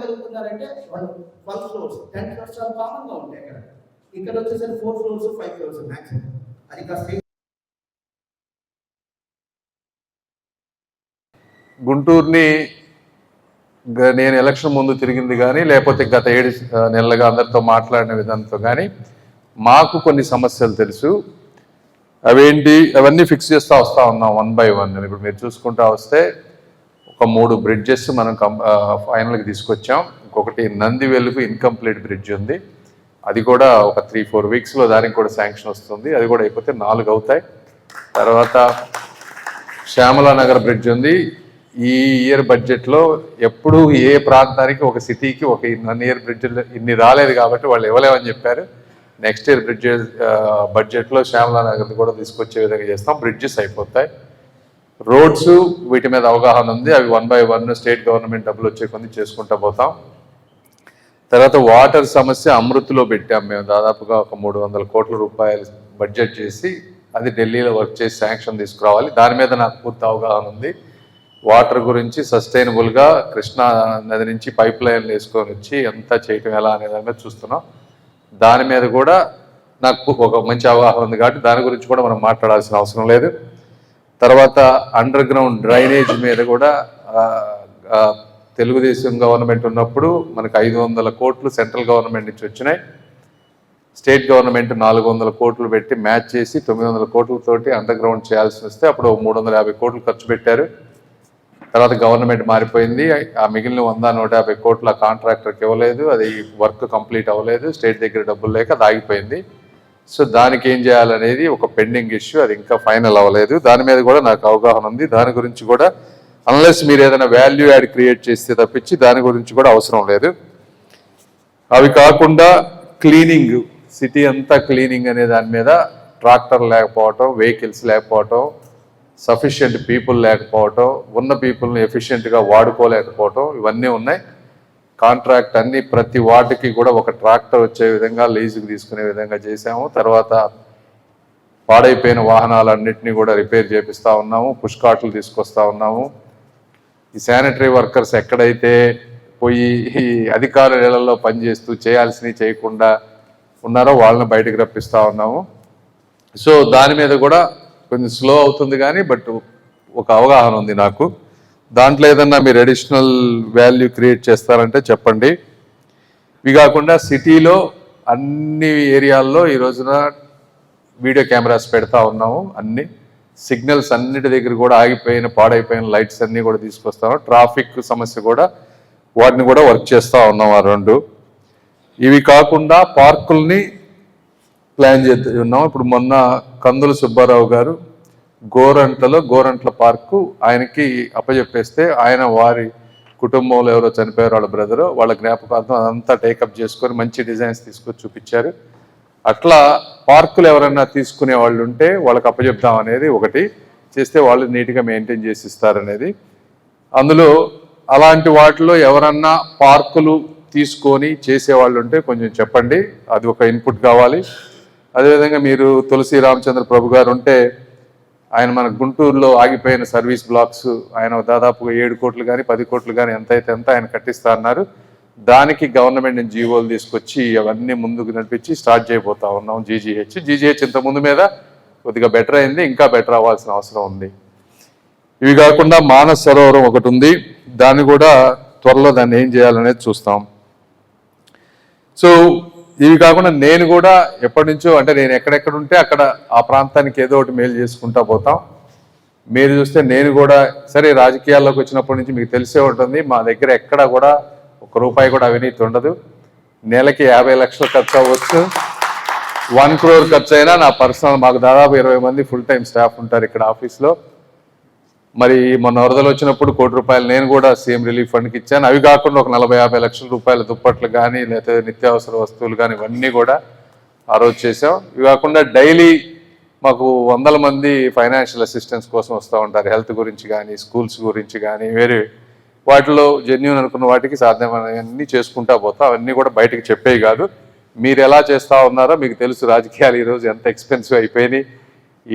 కట్టగలుగుతున్నారంటే వాళ్ళు twelve floors ten floors చాలా కామన్గా ఉంటాయి అక్కడ. ఇక్కడ వచ్చేసరికి four floors five floors maximum అది కాస్త గుంటూరుని నేను ఎలక్షన్ ముందు తిరిగింది కానీ లేకపోతే గత ఏడు నెలలుగా అందరితో మాట్లాడిన విధానంతో కానీ మాకు కొన్ని సమస్యలు తెలుసు. అవేంటి అవన్నీ ఫిక్స్ చేస్తూ వస్తూ ఉన్నాం వన్ బై వన్ ఇప్పుడు మీరు చూసుకుంటా వస్తే ఒక మూడు బ్రిడ్జెస్ మనం కం ఫైనల్కి తీసుకొచ్చాం. ఇంకొకటి నంది వెలుగు ఇన్కంప్లీట్ బ్రిడ్జ్ ఉంది. అది కూడా ఒక త్రీ ఫోర్ వీక్స్లో దానికి కూడా శాంక్షన్ వస్తుంది. అది కూడా అయిపోతే నాలుగు అవుతాయి. తర్వాత శ్యామలా నగర్ బ్రిడ్జ్ ఉంది. ఈ ఇయర్ బడ్జెట్లో ఎప్పుడు ఏ ప్రాంతానికి ఒక సిటీకి ఒక వన్ ఇయర్ బ్రిడ్జ్ ఇన్ని రాలేదు కాబట్టి వాళ్ళు ఇవ్వలేమని చెప్పారు. నెక్స్ట్ ఇయర్ బ్రిడ్జ్ బడ్జెట్లో శ్యామలా నగర్ని కూడా తీసుకొచ్చే విధంగా చేస్తాం. బ్రిడ్జెస్ అయిపోతాయి. రోడ్స్ వీటి మీద అవగాహన ఉంది. అవి one by one state government డబ్బులు వచ్చే కొన్ని చేసుకుంటూ పోతాం. తర్వాత వాటర్ సమస్య అమృత్లో పెట్టాం మేము. దాదాపుగా ఒక మూడు వందల కోట్ల రూపాయలు బడ్జెట్ చేసి అది ఢిల్లీలో వర్క్ చేసి శాంక్షన్ తీసుకురావాలి. దాని మీద నాకు పూర్తి అవగాహన ఉంది. వాటర్ గురించి సస్టైనబుల్గా కృష్ణా నది నుంచి పైప్ లైన్లు వేసుకొని వచ్చి ఎంత చేయటం ఎలా అనే దాని మీద చూస్తున్నాం. దాని మీద కూడా నాకు ఒక మంచి అవగాహన ఉంది కాబట్టి దాని గురించి కూడా మనం మాట్లాడాల్సిన అవసరం లేదు. తర్వాత అండర్ గ్రౌండ్ డ్రైనేజ్ మీద కూడా తెలుగుదేశం గవర్నమెంట్ ఉన్నప్పుడు మనకు ఐదు వందల కోట్లు సెంట్రల్ గవర్నమెంట్ నుంచి వచ్చినాయి. స్టేట్ గవర్నమెంట్ నాలుగు వందల కోట్లు పెట్టి మ్యాచ్ చేసి తొమ్మిది వందల కోట్లతోటి అండర్ గ్రౌండ్ చేయాల్సి వస్తే అప్పుడు మూడు వందల యాభై కోట్లు ఖర్చు పెట్టారు. తర్వాత గవర్నమెంట్ మారిపోయింది. ఆ మిగిలిన వంద నూట యాభై కోట్ల కాంట్రాక్టర్కి ఇవ్వలేదు. అది వర్క్ కంప్లీట్ అవ్వలేదు. స్టేట్ దగ్గర డబ్బులు లేక అది ఆగిపోయింది. సో దానికి ఏం చేయాలనేది ఒక పెండింగ్ ఇష్యూ అది ఇంకా ఫైనల్ అవ్వలేదు. దాని మీద కూడా నాకు అవగాహన ఉంది. దాని గురించి కూడా అన్లెస్ మీరు ఏదైనా వాల్యూ యాడ్ క్రియేట్ చేస్తే తప్పించి దాని గురించి కూడా అవసరం లేదు. అవి కాకుండా క్లీనింగ్ సిటీ అంతా క్లీనింగ్ అనే దాని మీద ట్రాక్టర్ లేకపోవటం వెహికల్స్ లేకపోవటం సఫిషియెంట్ పీపుల్ లేకపోవటం ఉన్న పీపుల్ని ఎఫిషియెంట్గా వాడుకోలేకపోవటం ఇవన్నీ ఉన్నాయి. కాంట్రాక్ట్ అన్ని ప్రతి వాటికి కూడా ఒక ట్రాక్టర్ వచ్చే విధంగా లీజుకి తీసుకునే విధంగా చేశాము. తర్వాత పాడైపోయిన వాహనాలన్నింటినీ కూడా రిపేర్ చేపిస్తూ ఉన్నాము పుష్కాట్లు తీసుకొస్తా ఉన్నాము. ఈ శానిటరీ వర్కర్స్ ఎక్కడైతే పోయి ఈ అధికారుల ఇళ్ళలో పనిచేస్తూ చేయాల్సినవి చేయకుండా ఉన్నారో వాళ్ళని బయటకు రప్పిస్తా ఉన్నాము. సో దాని మీద కూడా కొంచెం స్లో అవుతుంది కానీ బట్ ఒక అవగాహన ఉంది నాకు. దాంట్లో ఏదన్నా మీరు అడిషనల్ వాల్యూ క్రియేట్ చేస్తారంటే చెప్పండి. ఇవి కాకుండా సిటీలో అన్ని ఏరియాల్లో ఈ రోజున వీడియో కెమెరాస్ పెడతా ఉన్నాము అన్ని. సిగ్నల్స్ అన్నిటి దగ్గర కూడా ఆగిపోయిన పాడైపోయిన లైట్స్ అన్నీ కూడా తీసుకొస్తాము. ట్రాఫిక్ సమస్య కూడా వాటిని కూడా వర్క్ చేస్తూ ఉన్నాం ఆ రెండు. ఇవి కాకుండా పార్కుల్ని ప్లాన్ చేస్తూ ఉన్నాం ఇప్పుడు మొన్న కందుల సుబ్బారావు గారు గోరంట్లలో గోరంట్ల పార్కు ఆయనకి అప్పచెప్పేస్తే ఆయన వారి కుటుంబంలో ఎవరో చనిపోయారు వాళ్ళ బ్రదరు వాళ్ళ జ్ఞాపకార్థం అదంతా టేకప్ చేసుకొని మంచి డిజైన్స్ తీసుకొని చూపించారు. అట్లా పార్కులు ఎవరైనా తీసుకునే వాళ్ళు ఉంటే వాళ్ళకి అప్పచెప్దాం అనేది ఒకటి. చేస్తే వాళ్ళు నీట్గా మెయింటైన్ చేసి ఇస్తారనేది. అందులో అలాంటి వాటిలో ఎవరన్నా పార్కులు తీసుకొని చేసేవాళ్ళు ఉంటే కొంచెం చెప్పండి. అది ఒక ఇన్పుట్ కావాలి. అదేవిధంగా మీరు తులసి రామచంద్ర ప్రభు గారు ఉంటే ఆయన మన గుంటూరులో ఆగిపోయిన సర్వీస్ బ్లాక్స్ ఆయన దాదాపుగా ఏడు కోట్లు కానీ పది కోట్లు కానీ ఎంత అయితే ఎంత ఆయన కట్టిస్తా అన్నారు. దానికి గవర్నమెంట్ నుంచి జీవోలు తీసుకొచ్చి అవన్నీ ముందుకు నడిపించి స్టార్ట్ చేయబోతా ఉన్నాం జీజీహెచ్. జీజీహెచ్ ఇంత ముందు మీద కొద్దిగా బెటర్ అయింది ఇంకా బెటర్ అవ్వాల్సిన అవసరం ఉంది. ఇవి కాకుండా మానస సరోవరం ఒకటి ఉంది. దాన్ని కూడా త్వరలో దాన్ని ఏం చేయాలనేది చూస్తాం. సో ఇవి కాకుండా నేను కూడా ఎప్పటి నుంచో అంటే నేను ఎక్కడెక్కడ ఉంటే అక్కడ ఆ ప్రాంతానికి ఏదో ఒకటి మేలు చేసుకుంటా పోతాం. మీరు చూస్తే నేను కూడా సరే రాజకీయాల్లోకి వచ్చినప్పటి నుంచి మీకు తెలిసే ఉంటుంది మా దగ్గర ఎక్కడ కూడా ఒక రూపాయి కూడా అవినీతి ఉండదు. నెలకి యాభై లక్షలు ఖర్చు అవ్వచ్చు. వన్ క్రోర్ ఖర్చు అయినా నా పర్సనల్ మాకు దాదాపు ఇరవై మంది ఫుల్ టైం స్టాఫ్ ఉంటారు ఇక్కడ ఆఫీస్లో. మరి మొన్న వరదలు వచ్చినప్పుడు కోటి రూపాయలు నేను కూడా సీఎం రిలీఫ్ ఫండ్కి ఇచ్చాను. అవి కాకుండా ఒక నలభై యాభై లక్షల రూపాయల దుప్పట్లు కానీ లేకపోతే నిత్యావసర వస్తువులు కానీ ఇవన్నీ కూడా ఆ రోజు చేసాం ఇవి కాకుండా డైలీ మాకు వందల మంది ఫైనాన్షియల్ అసిస్టెన్స్ కోసం వస్తూ ఉంటారు. హెల్త్ గురించి కానీ స్కూల్స్ గురించి కానీ వేరే వాటిలో జెన్యున్ అనుకున్న వాటికి సాధ్యమైనవన్నీ చేసుకుంటా పోతాం. అవన్నీ కూడా బయటకు చెప్పేవి కాదు. మీరు ఎలా చేస్తా ఉన్నారో మీకు తెలుసు. రాజకీయాలు ఈరోజు ఎంత ఎక్స్పెన్సివ్ అయిపోయినాయి.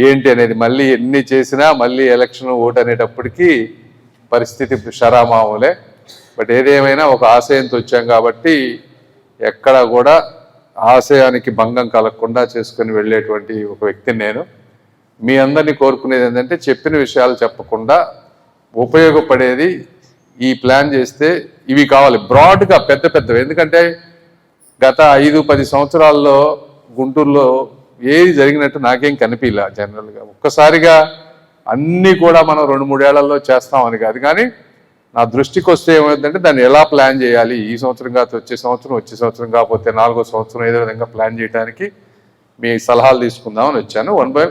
ఏంటి అనేది మళ్ళీ ఎన్ని చేసినా మళ్ళీ ఎలక్షన్ ఓటు అనేటప్పటికీ పరిస్థితి షరామాములే. బట్ ఏదేమైనా ఒక ఆశయంతో వచ్చాం కాబట్టి ఎక్కడ కూడా ఆశయానికి భంగం కలగకుండా చేసుకుని వెళ్ళేటువంటి ఒక వ్యక్తిని నేను. మీ అందరినీ కోరుకునేది ఏంటంటే చెప్పిన విషయాలు చెప్పకుండా ఉపయోగపడేది ఈ ప్లాన్ చేస్తే ఇవి కావాలి. బ్రాడ్గా పెద్ద పెద్దవి. ఎందుకంటే గత ఐదు పది సంవత్సరాల్లో గుంటూరులో ఏది జరిగినట్టు నాకేం కనిపించలే జనరల్గా. ఒక్కసారిగా అన్నీ కూడా మనం రెండు మూడేళ్ళలో చేస్తామని కాదు. కానీ నా దృష్టికి వస్తే ఏమైందంటే దాన్ని ఎలా ప్లాన్ చేయాలి? ఈ సంవత్సరం కాకపోతే వచ్చే సంవత్సరం వచ్చే సంవత్సరం కాకపోతే నాలుగో సంవత్సరం ఏదో విధంగా ప్లాన్ చేయడానికి మీ సలహాలు తీసుకుందామని వచ్చాను. One by